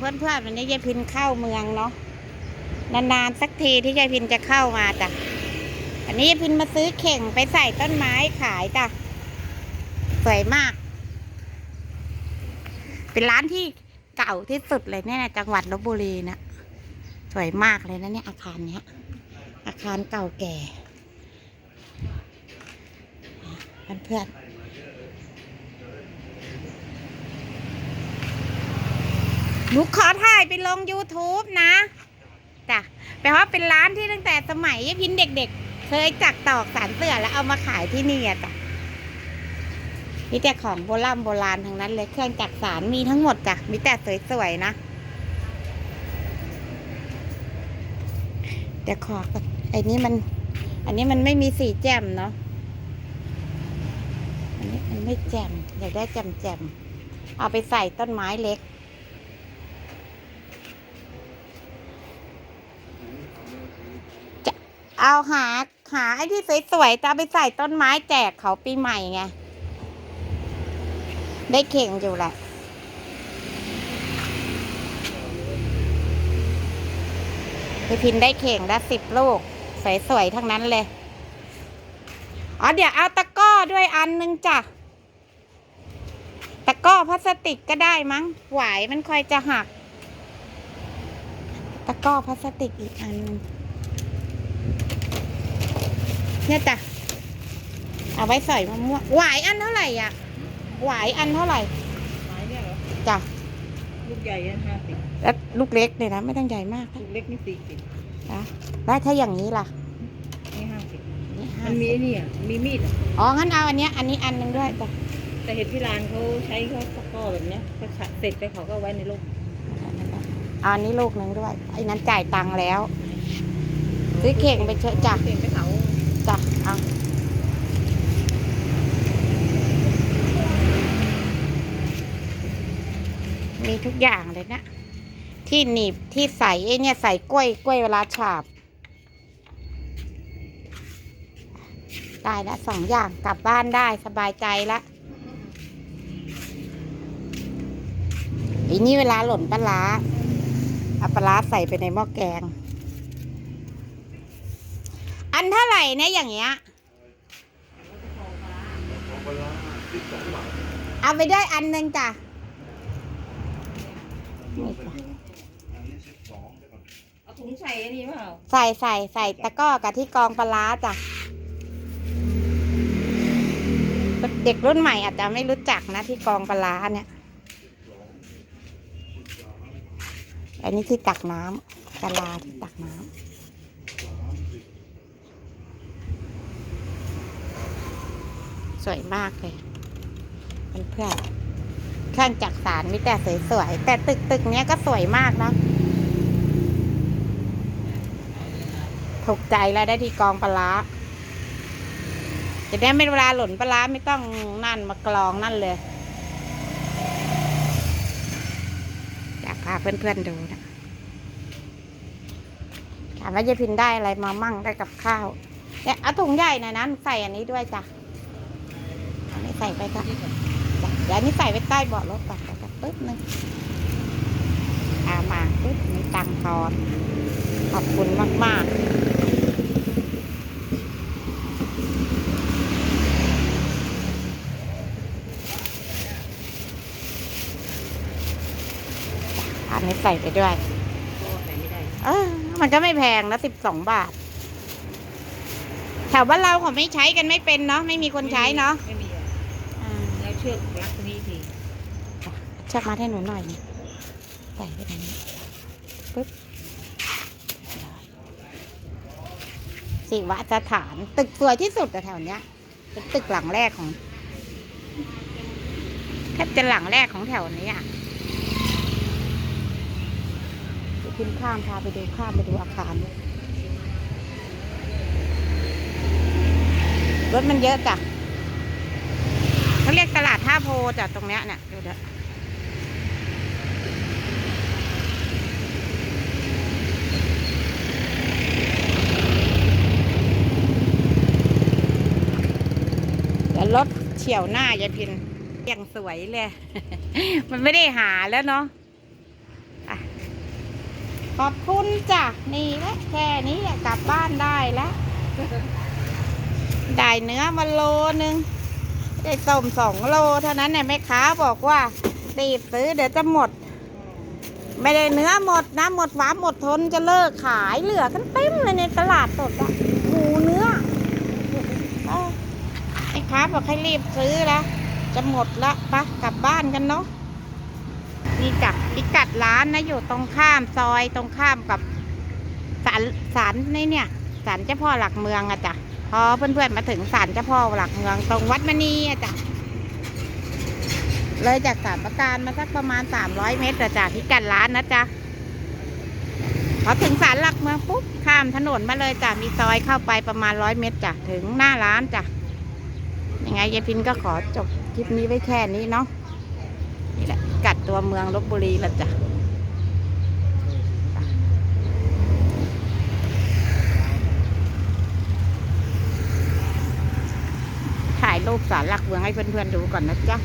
เพื่อนๆวันนี้ยายพินเข้าเมืองเนาะนานๆสักทีที่ยายพินจะเข้ามาจ้ะอันนี้ยายพินมาซื้อเข่งไปใส่ต้นไม้ขายจ้ะสวยมาก เป็นร้านที่เก่าที่สุดเลยเนี่ยจังหวัดลบบุรีนะสวยมากเลยนะเนี่ยอาคารเนี้ย อาคารเก่าแก่เพื่อนๆ หนูขอถ่ายไปลง YouTube นะจ้ะแปลว่าเป็นร้านที่ตั้งแต่สมัยยายพินเด็กๆ เคยจักตอกสารเสื่อแล้วเอามาขายที่นี่อะจ้ะมีแต่ของโบราณโบราณทั้งนั้นเลยเครื่องจักสารมีทั้งหมดจ้ะมีแต่สวยๆนะแต่ขอก่อนไอ้นี้มัน อันนี้มันไม่มีสีแจ่มเนาะอันนี้มันไม่แจ่มอยากได้แจ่มแจ่มๆเอาไปใส่ต้นไม้เล็ก เอาหาหาไอ้ที่สวยๆจะไปใส่ต้นไม้แจกเขาปีใหม่ไง ได้เข่งอยู่แหละพี่พินได้เข่งได้สิบลูก สวยๆทั้งนั้นเลย อ๋อเดี๋ยวเอาตะก้อด้วยอันนึงจ้ะ ตะก้อพลาสติกก็ได้มั้ง หวายมันค่อยจะหัก ตะก้อพลาสติกอีกอันนึง เนี่ยจ้ะเอาไว้ใส่มะม่วงหวายอันเท่าไหร่อะหวายอันเท่าไหร่ไม้เนี่ยเหรอจ้ะลูกใหญ่ห้าสิบแล้วลูกเล็กเลยนะไม่ต้องใหญ่มากลูกเล็กนี่สี่สิบนะแล้วถ้าอย่างนี้ล่ะนี่ห้าสิบนี่มันมีไอ้นี่อะมีมีดอะอ๋องั้นเอาอันเนี้ยอันนี้อันหนึงด้วยจ้ะแต่เห็นที่ร้านเขาใช้เขาสกอแบบเนี้ยเขาฉะเสร็จไปเขาก็เอาไว้ในร่มเอาอันนี้ลูกหนึ่งด้วยไอ้นั้นจ่ายตังค์แล้ว ซื้อเข่งไปเถอะจ้ะเข่งไปเผา จ้ะ เอา มี ทุกอย่างเลยนะ ที่หนีบที่ใส่ไอ้เนี่ยใส่กล้วยกล้วยเวลาฉาบได้ละสองอย่างกลับบ้านได้สบายใจละอีนี่เวลาหล่นปลาร้าเอาปลาร้าใส่ไปในหม้อแกง อันเท่าไหร่เนี่ยอย่างเงี้ยเอาไปได้อันหนึ่งจ้ะ เอาถุงใส่อันนี้เปล่าใส่ใส่ใส่ตะกร้อกับที่กองปลาร้าจ้ะ เด็กรุ่นใหม่อาจจะไม่รู้จักนะที่กองปลาร้าเนี่ย อันนี้ที่ตักน้ำปลาร้าที่ตักน้ำสวยมากเลยเพื่อน เครื่องจักสารมีแต่สวยๆ แต่ตึกตึกนี้ก็สวยมากนะถูกใจแล้วได้ที่กองปลาจะได้ไม่เวลาหล่นปลาไม่ต้องนั่นมากรองนั่นเลย อยากพาเพื่อนๆดูนะถามว่ายายพินได้อะไรมามั่งได้กับข้าวเนี่ยเอาถุงใหญ่หน่อยนะใส่อันนี้ด้วยจ้ะอันนี้ใส่ไปจ้ะจ้ะ เดี๋ยวอันนี้ใส่ไว้ใต้เบาะรถก่อนแล้วก็ปึ๊บนึงอามาปึ๊บมีตังค์ทอนขอบคุณมาก ๆอันนี้ใส่ไปด้วยก็ใส่ไม่ได้เออ มันก็ไม่แพงนะสิบสองบาท แถวบ้านเราเขาไม่ใช้กันไม่เป็นเนาะ ไม่มีคนใช้เนาะ ไม่มีอะอ่าแล้วเชือกรัดตรงนี้ทีเชือกมาให้หนูหน่อยนี่ใส่ไปตรงนี้ปึ๊บสิวะสถาน ตึกสวยที่สุดแถวเนี้ยเป็นตึกหลังแรกของแทบจะหลังแรกของแถวนี้อะขึ้นข้ามพาไปดูข้ามไปดูอาคาร รถมันเยอะจ้ะ เรียกตลาดท่าโพจ้ะตรงเนี้ยเนี่ยดูเด้อเดี๋ยวรถเฉียวหน้ายายพินย่างสวยเลย มันไม่ได้หาแล้วเนาะขอบคุณจ้ะ นี่แหละแค่นี้อะกลับบ้านได้แล้ว ได้เนื้อมาโลนึง ได้ส้มสองโลเท่านั้นเนี่ยแม่ค้าบอกว่ารีบซื้อเดี๋ยวจะหมด ไม่ได้เนื้อหมดนะ หมดหวานหมดทนจะเลิกขายเหลือกันเต็มเลยในตลาดสดอะหมูเนื้อเออแม่ค้าบอกให้รีบซื้อล้วจะหมดละปะกลับบ้านกันเนาะนี่จับพิกัดร้านนะอยู่ตรงข้ามซอยตรงข้ามกับศาลศาลในเนี่ยศาลเจ้าพ่อหลักเมืองอะจ้ะ อเพื่อนๆมาถึงศาลเจ้าพ่อหลักเมืองตรงวัดมณีอะจ้ะเลยจากสามประการมาสักประมาณ300เมตรอะจากพิกัดร้านนะจ๊ะพอถึงศาลหลักเมืองปุ๊บข้ามถนนมาเลยจ้ะมีซอยเข้าไปประมาณ100เมตรจ้ะถึงหน้าร้านจ้ะยังไงยายพินก็ขอจบคลิปนี้ไว้แค่นี้เนาะนี่แหละกัดตัวเมืองลบบุรีละจ้ะ ถ่าย รูปสารหลักเมืองให้เพื่อนๆดูก่อนนะจ๊ะ